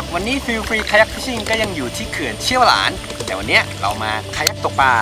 ครับ วันนี้ฟิลฟรีคายักฟิชชิ่งก็ยังอยู่ที่เขื่อนเชี่ยวหลาน แต่วันนี้เรามาคายักตกปลา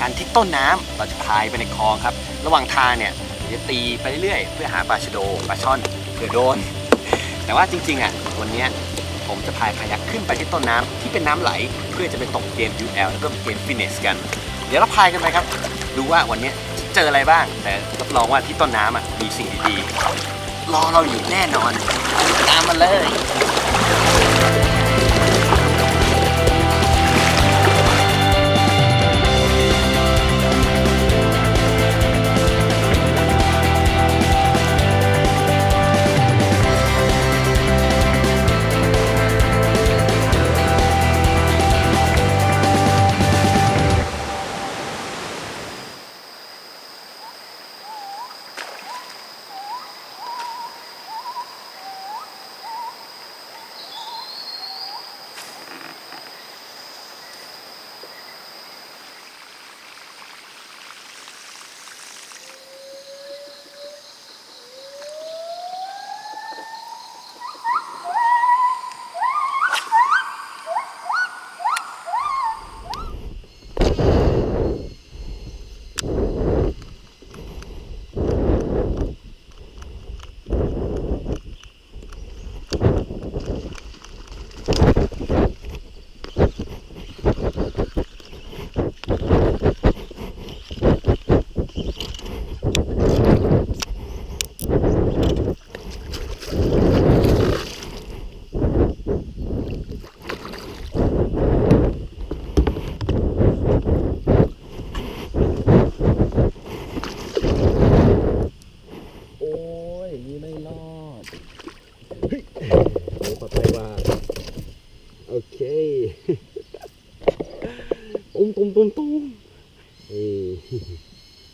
การที่ต้นน้ำเราจะพายไปในคลองครับ ระหว่างทางเนี่ยจะตีไปเรื่อยๆ เพื่อหาปลาชะโดปลาช่อนเผื่อโดน แต่ว่าจริงๆอะวันนี้ผมจะพายคายักขึ้นไปที่ต้นน้ำที่เป็นน้ำไหลเพื่อจะไปตกเกม UL แล้วก็เกมฟินเนสกัน เดี๋ยวเราพายกันไปครับ ดูว่าวันนี้เจออะไรบ้าง แต่รับรองว่าที่ต้นน้ำอะมีสิ่งดีๆรอเราอยู่แน่นอนตามมาเลย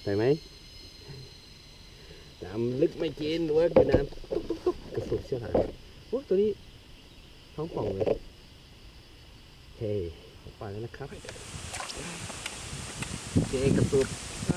ได้ไหมน้ำลึกไม่กินเว้ยคือน้ำตุ๊กตุ๊กตุ๊กกระสุนเชี่ยวหางโอ้ตัวนี้ท้องป่องเลยโอเคปล่อยแล้วนะครับเจกระสุนไป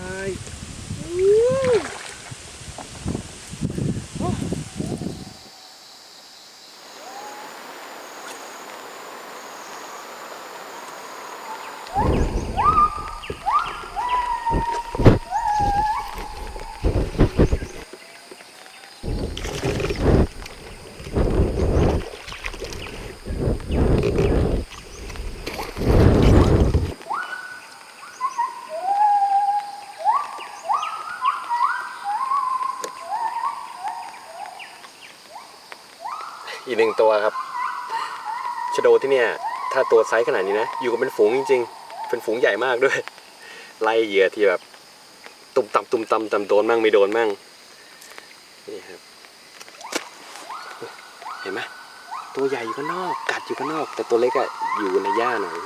อีกหนึ่งตัวครับชะโดที่ เนี่ย ถ้าตัวไซส์ขนาดนี้นะ อยู่กันเป็นฝูงจริง ๆ เป็นฝูงใหญ่มากด้วย ไล่เหยื่อที่แบบ ตุ่มต่ำตุ่มต่ำต่ำโดนมั่งไม่โดนมั่ง นี่ครับ เห็นไหมตัวใหญ่อยู่ข้างนอก กัดอยู่ข้างนอก แต่ตัวเล็กอะอยู่ในหญ้าหน่อย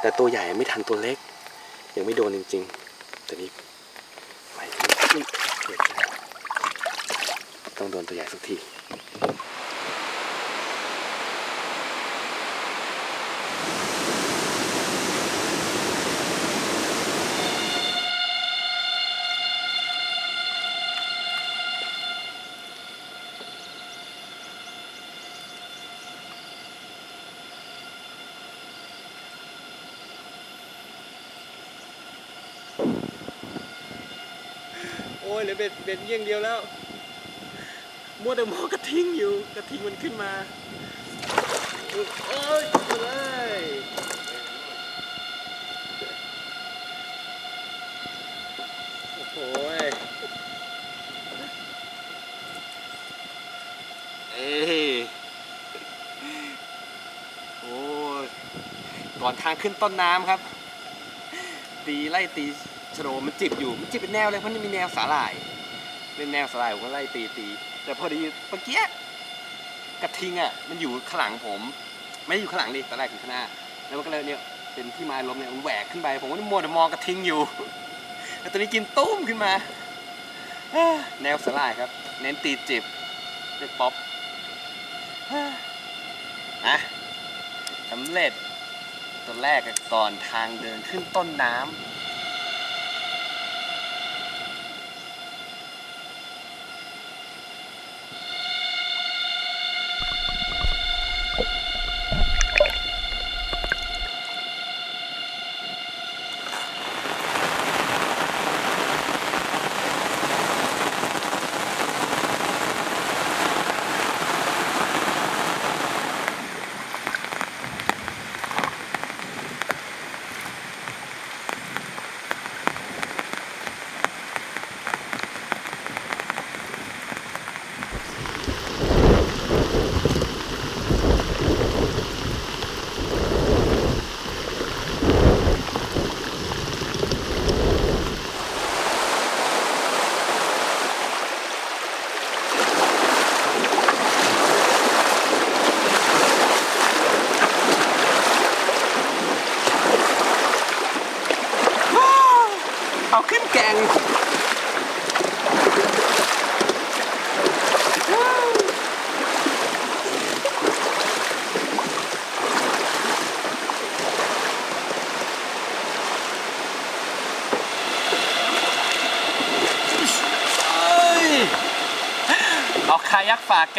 แต่ตัวใหญ่ไม่ทันตัวเล็ก ยังไม่โดนจริงๆแต่นี่ไปต้องโดนตัวใหญ่สักที เบ็ดเบ็ดเยี่ยงเดียวแล้วมัวแต่มองกระทิงอยู่ กระทิงมันขึ้นมาอุ๊ยเอ้ยเลยโอ้โหยเอ้ยโอ้ยก่อนทางขึ้นต้นน้ำครับ ตีไล่ตี ชโดมันจิบอยู่มันจิบเป็นแนวเลยเพราะมันมีแนวสาหร่าย เป็นแนวสาหร่ายผมก็ไล่ตีตีแต่พอดีเมื่อกี้กระทิงอะมันอยู่ข้างหลังผม ไม่อยู่ข้างหลังดิตอนแรกอยู่ข้างหน้า แล้วมันก็เลยเนี่ยเป็นที่ม้ล้มเนี่ยมันแหวกขึ้นไป ผมก็มัวแต่มองกระทิงอยู่แล้วตัวนี้กินตุ้มขึ้นมาแนวสาหร่ายครับ เน้นตีจิบเป็นป๊อปอะสำเร็จตัวแรกอะก่อนทางเดินขึ้นต้นน้ำ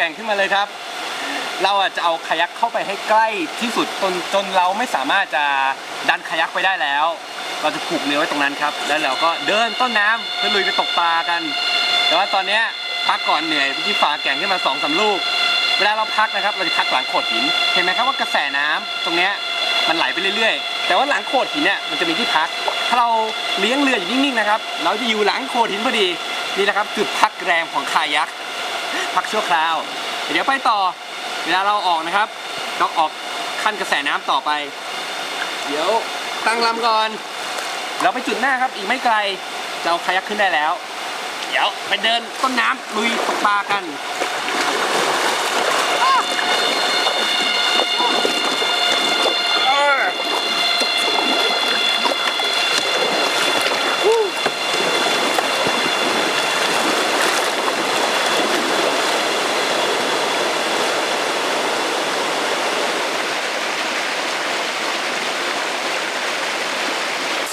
แก่งขึ้นมาเลยครับ เราอะจะเอาคายักเข้าไปให้ใกล้ที่สุดจนจนเราไม่สามารถจะดันคายักไปได้แล้ว เราจะผูกเรือไว้ตรงนั้นครับ แล้วเราก็เดินต้นน้ำเพื่อลุยไปตกปลากัน แต่ว่าตอนเนี้ยพักก่อนเหนื่อยเมื่อกี้ฝ่าแก่งขึ้นมาสองสามลูก เวลาเราพักนะครับ เราจะพักหลังโขดหิน เห็นไหมครับว่ากระแสน้ำตรงเนี้ยมันไหลไปเรื่อยๆ แต่ว่าหลังโขดหินเนี่ยมันจะมีที่พัก ถ้าเราเลี้ยงเรืออยู่นิ่งๆนะครับ เราจะอยู่หลังโขดหินพอดี นี่นะครับจุดพักแรมของคายัก พักชั่วคราว เดี๋ยวไปต่อ เวลาเราออกนะครับต้องออกขั้นกระแสน้ำต่อไป เดี๋ยวตั้งลำก่อน เราไปจุดหน้าครับ อีกไม่ไกลจะเอาคายักขึ้นได้แล้ว เดี๋ยวไปเดินต้นน้ำลุยตกปลากัน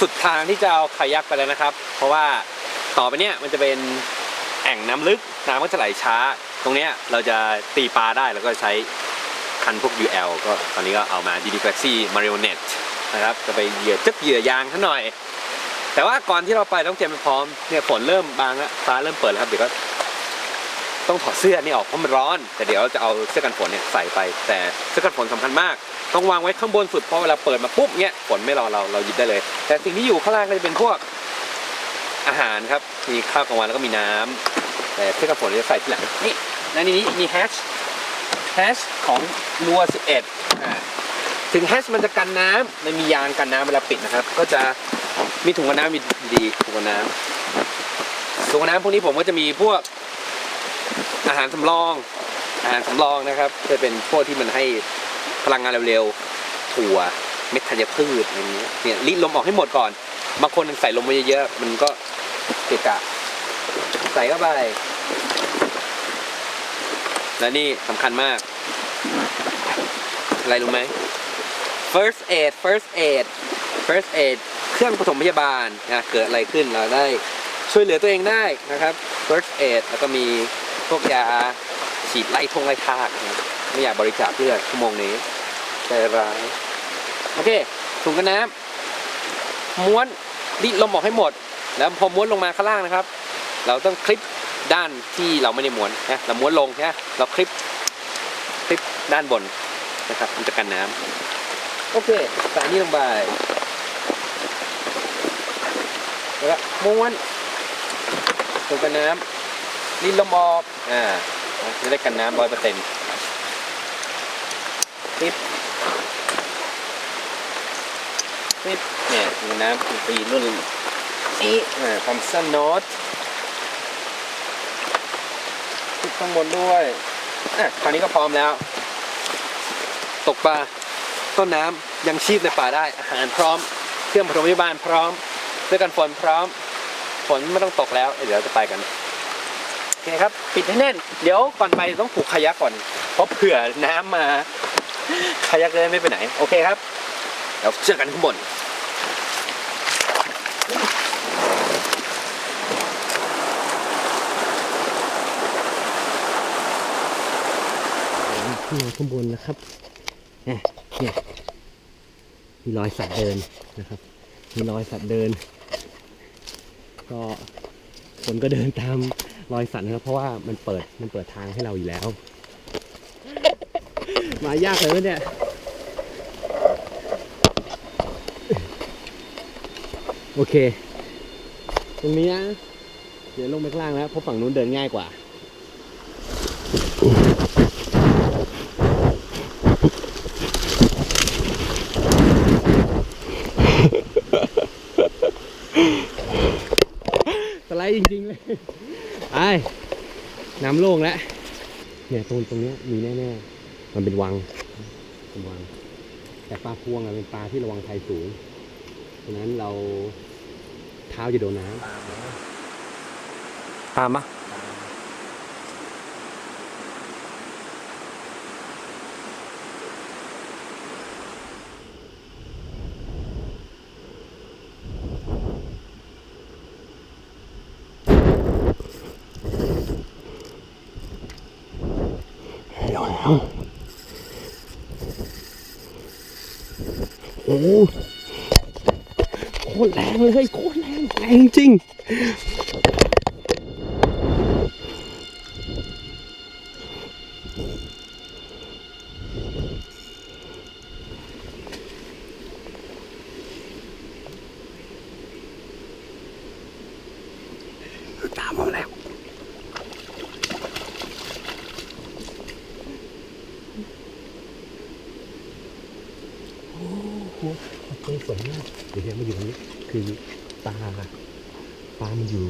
สุดทางที่จะเอาคายักไปแล้วนะครับ เพราะว่าต่อไปเนี้ยมันจะเป็นแอ่งน้ำลึกน้ำก็จะไหลช้า ตรงเนี้ยเราจะตีปลาได้แล้วก็ใช้คันพวก UL ก็ตอนนี้ก็เอามา d d f l e x y Marionette นะครับจะไปเหยื่อจับเหยื่อยางซะหน่อย แต่ว่าก่อนที่เราไปต้องเตรียมไปพร้อมเนี่ยฝนเริ่มบางแล้วฟ้าเริ่มเปิดแล้วครับเดี๋ยวก็ ต้องถอดเสื้อนี่ออกเพราะมันร้อน แต่เดี๋ยวเราจะเอาเสื้อกันฝนเนี่ยใส่ไป แต่เสื้อกันฝนสำคัญมาก ต้องวางไว้ข้างบนสุดเพราะเวลาเปิดมาปุ๊บเนี่ยฝนไม่รอเราเราหยิบได้เลย แต่สิ่งที่อยู่ข้างล่างก็จะเป็นพวกอาหารครับมีข้าวกลางวันแล้วก็มีน้ำแต่เสื้อกันฝนเราจะใส่ทีหลังนี่ในนี้มีแฮชแฮชของรัว11อ่าถึงแฮชมันจะกันน้ำมันมียางกันน้ำเวลาปิดนะครับ ก็จะมีถุงกันน้ำมีดีถุงกันน้ำถุงกันน้ำพวกนี้ผมก็จะมีพวก อาหารสำรอง อาหารสำรองนะครับ จะเป็นพวกที่มันให้พลังงานเร็วๆ ถั่ว เม็ดธัญพืชอะไรอย่างเงี้ยเนี่ยรีดลมออกให้หมดก่อน บางคนใส่ลมไปเยอะๆ มันก็เกะกะ ใส่เข้าไป และนี่สำคัญมาก อะไรรู้ไหม first aid first aid first aid เครื่องปฐมพยาบาลนะเกิดอะไรขึ้นเราได้ช่วยเหลือตัวเองได้นะครับ first aid แล้วก็มี พวกยาฉีดไล่ทงไล่ทากนะไม่อยากบริจาคเพื่อชั่วโมงนี้ใจร้ายโอเคถุงกันน้ำม้วนรีดลมออกให้หมด แล้วพอม้วนลงมาข้างล่างนะครับ เราต้องคลิปด้านที่เราไม่ได้ม้วนนะเราม้วนลงนะเราคลิปคลิปด้านบนนะครับมันจะกันน้ำโอเคใส่อันนี้ลงไปแล้วม้วนถุงกันน้ำ รีดลมออกอ่าจะได้กันน้ำร้อยเปอร์เซ็นต์คลิปนี่เนี่ยถุงน้ำปีรุ่นนี้อ่าทำสั้นโน้ตติดข้างบนด้วยอะคราวนี้ก็พร้อมแล้ว ตกปลาต้นน้ำยังชีพในป่าได้อาหารพร้อม เครื่องปฐมพยาบาลพร้อมเสื้อกันฝนพร้อมฝนไม่ต้องตกแล้ว เดี๋ยวจะไปกันโอ เคครับ ปิดให้แน่น เดี๋ยวก่อนไปต้องผูกคายักก่อน เพราะเผื่อน้ำมาคายักเลยไม่ไปไหน โอเคครับ เดี๋ยวเจอกันข้างบนขึ้นมาข้างบนนะครับเนี่ยเนี่ยมีรอยสัตว์เดินนะครับ มีรอยสัตว์เดิน ก็คนก็เดินตาม รอยสันนะครับเพราะว่ามันเปิดมันเปิดทางให้เราอยู่แล้ว มายากเลยวะเนี่ยโอเค ตรงนี้นะ เดี๋ยวลงไปข้างล่างแล้วเพราะฝั่งนู้นเดินง่ายกว่า สไลด์จริงๆเลยไป น้ำโล่งแล้วเนี่ยตรงตรงเนี้ยมีแน่ๆมันเป็นวังเป็นวัง แต่ปลาพวงอะเป็นปลาที่ระวังภัยสูงฉะนั้นเราเท้าจะโดนน้ำตามปะ โอ้โหโคตรแรงเลยโคตรแรงแรงจริง ตามมาแล้ว โอ้โห โอเคสวยมากเดี๋ยวเดี๋ยวมาอยู่ตรงนี้คือปลาปลามันอยู่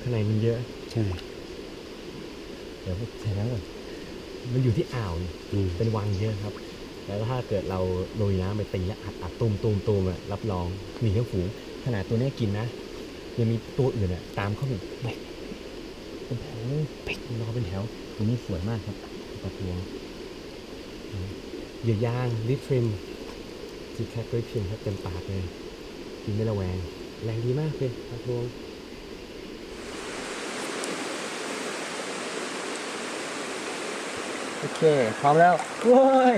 ข้างในมันเยอะ ใช่เดี๋ยวใช่แล้วก่อนมันอยู่ที่อ่าวนี่อืมเป็นวังเยอะครับ แล้วถ้าเกิดเราโรยน้ำไปตีแล้วอัดอัดตูมตูมตูมอะรับรองหนีทั้งฝูงขนาดตัวเนี้ยกินนะยังมีตัวอื่นอะตามเข้าไปแบกเป็นแถวเป็กรอเป็นแถวตัวนี้สวยมากครับปลาพวงเหยื่อยางลิทริม จีแคทริทริมครับเต็มปากเลยกินไม่ระแวง แรงดีมากเลยปลาพวงโอเค พร้อมแล้วโว้ย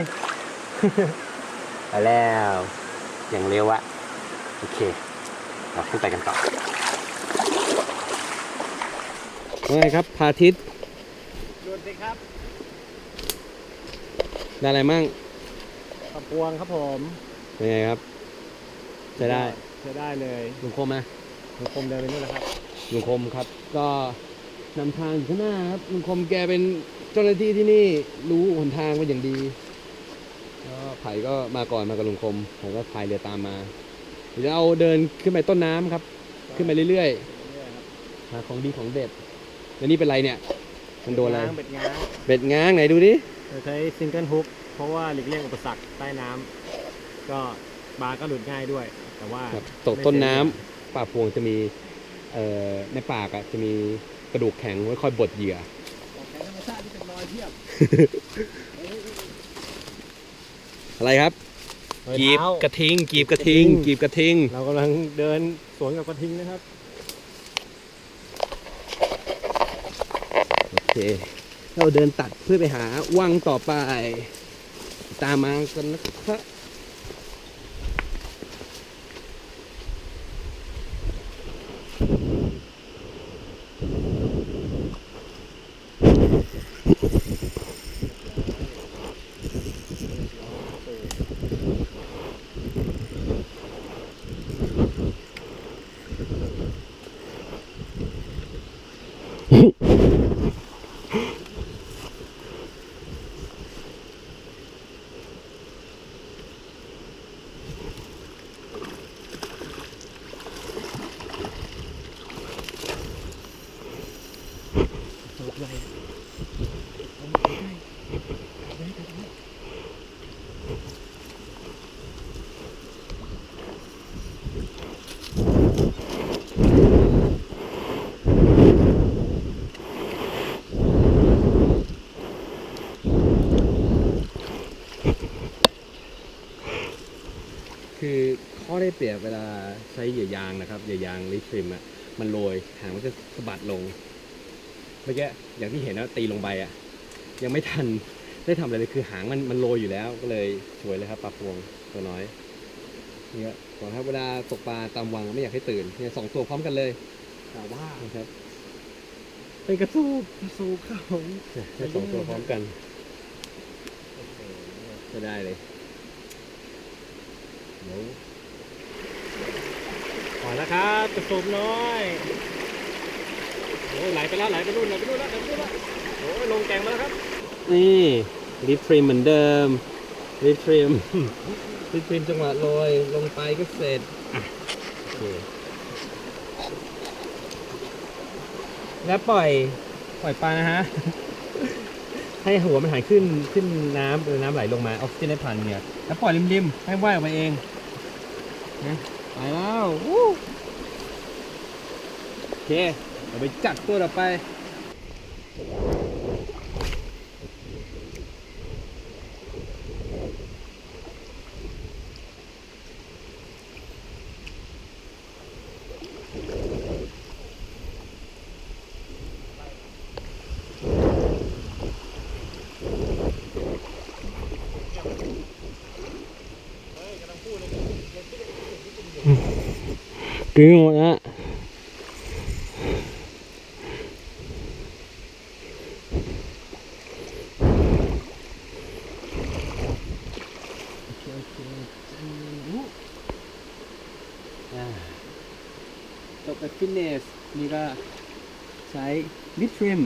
ไปแล้ว อย่างเร็วอะโอเคเราขึ้นไปกันต่อว่าไงครับพาทิตย์ดูสิครับ ได้อะไรมั่งปลาพวงครับผม เป็นไงครับใช้ได้ใช้ได้เลยลุงคมนะมันคมเดินไปนู่นแล้วครับลุงคมครับ ก็นำทางอยู่ข้างหน้าครับลุงคมแกเป็นเจ้าหน้าที่ที่นี่รู้หนทางเป็นอย่างดีก็ไผ่ก็มาก่อนมากับลุงคมผมก็พายเรือตามมาเดี๋ยวเราเดินขึ้นไปต้นน้ำครับ ขึ้นไปเรื่อยๆหาของดีของเด็ดแล้วนี่เป็นไรเนี่ย มันโดนอะไรง้างเบ็ดง้างเบ็ดง้างไหนดูดิเราใช้ซิงเกิลฮุก เพราะว่าหลีกเลี่ยงอุปสรรคใต้น้ำ ก็ปลาก็หลุดง่ายด้วย แต่ว่าครับตกต้นน้ำป่าพวงจะมีเอ่อในปากอะจะมีกระดูกแข็งไว้คอยบดเหยื่อธรรมชาติที่เป็นรอยเทียบอะไรครับกีบกระทิงกีบกระทิง กีบกระทิง เรากำลังเดินสวนกับกระทิงนะครับ โอเค เราเดินตัดเพื่อไปหาวังต่อไป ตามมากันนะครับ ほっ! ได้เปรียบเวลาใช้เหยื่อยางนะครับเหยื่อยางลิทริมอะมันโรยหางมันจะสะบัดลงเมื่อกี้อย่างที่เห็นนะตีลงไปอะ ยังไม่ทันได้ทำอะไรเลยคือหางมันมันโรยอยู่แล้วก็เลยสวยเลยครับปลาพวงตัวน้อยเนี่ยก่อนครับเวลาตกปลาตามวังไม่อยากให้ตื่นเนี่ยสองตัวพร้อมกันเลยแต่ว่านะครับเป็นกระสูบกระสูบครับผมให้สองตัวพร้อมกันจะได้เลยเดี๋ยวขอ แล้วครับกระสูบน้อยโอ้ยไหลไปแล้วไหลไปนู่นไหลไปนู่นแล้วไหลไปนู่นแล้วโอ้ยลงแกงมาแล้วครับ นี่ลิฟทริมเหมือนเดิมลิฟทริมลิฟทริมจังหวะโรยลงไปก็เสร็จอะโอเคแล้วปล่อยปล่อยปลานะฮะ ให้หัวมันหันขึ้นขึ้นน้ำเออน้ำไหลลงมาออกซิเจนได้ผ่านเนี่ยแล้วปล่อยริมๆให้ว่ายออกมาเองนะ ไปแล้วโอเคเราไปจัดตัวต่อไป ถึงหมดแล้วจบกับฟิตเนสนี่ก็ใช้ลิฟทริม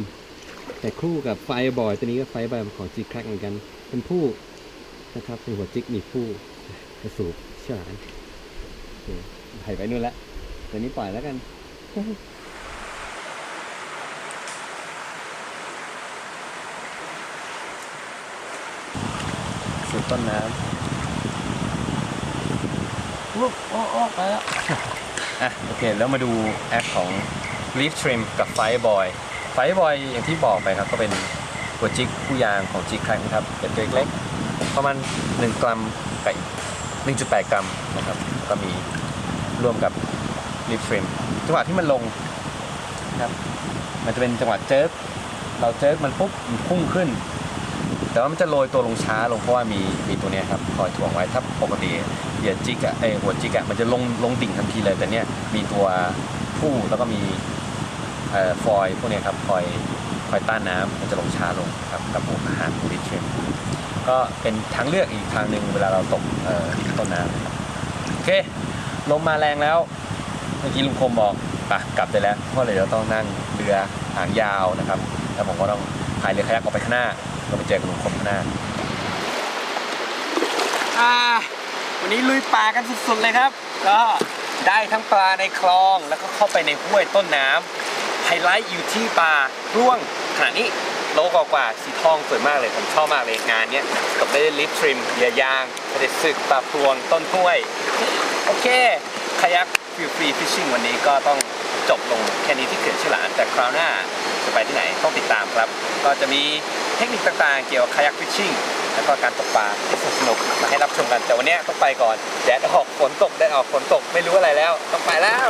แต่คู่กับไฟบอยตัวนี้ก็ไฟบอยของ G Crack เหมือนกัน เป็นผู้นะครับเป็นหัวจิกมีผู้กระสูบเชื่อหลานโอเคไปไปนู่นละ เดี๋ยวนี้ปล่อยแล้วกัน สุดต้นน้ำโอ้โอ้โอ้ไปแล้ว อะ โอเค แล้วมาดูแอคของ Leaf Trim กับ Fireboy Fireboy อย่างที่บอกไปครับ ก็เป็นหัวจิกผู้ยางของ G Crack นะครับ เป็นตัวเล็กๆประมาณ 1 กรัมกับ1.8 กรัมนะครับ ก็มีร่วมกับ Leaf Trim จังหวะที่มันลงนะครับมันจะเป็นจังหวะเจิร์กเราเจิร์กมันปุ๊บมันพุ่งขึ้น แต่ว่ามันจะโรยตัวลงช้าลงเพราะว่ามีมีตัวเนี้ยครับคอยถ่วงไว้ถ้าปกติเหยียดจิกอะไอหัวจิกอะมันจะลงลงดิ่งทันทีเลยแต่เนี้ยมีตัวผู้แล้วก็มีเอ่อฟอยพวกเนี้ยครับคอยคอยต้านน้ำมันจะลงช้าลงครับกับหัวอาหารดิทริมก็เป็นทางเลือกอีกทางหนึ่งเวลาเราตกเอ่อต้นน้ำโอเคลมมาแรงแล้ว มื่อกี้ลุงคมบอกปะกลับได้แล้วเพราะเลยเราต้องนั่งเรือหางยาวนะครับ แล้วผมก็ต้องพายเรือคายักออกไปข้างหน้าก็ไปเจอกับลุงคมข้างหน้าอ่าวันนี้ลุยป่ากันสุดๆเลยครับ ก็ได้ทั้งปลาในคลองแล้วก็เข้าไปในห้วยต้นน้ำไฮไลท์อยู่ที่ปลาร่วงขนาดนี้โลกว่าสีทองสวยมากเลยผมชอบมากเลยงานนี้กับได้ลิฟทริมเรือยางเด็ดศึกปลาพรวงต้นห้วย โอเค คายักฟิวฟรีฟิชชิ่งวันนี้ก็ต้องจบลงแค่นี้ที่เขื่อนชิหลานแต่คราวหน้าจะไปที่ไหนต้องติดตามครับ ก็จะมีเทคนิคต่างๆ เกี่ยวกับคายักฟิชชิ่งแล้วก็การตกปลาที่สนุกมาให้รับชมกันแต่วันนี้ต้องไปก่อนแดดออกฝนตกแดดออกฝนตกไม่รู้อะไรแล้ว ต้องไปแล้ว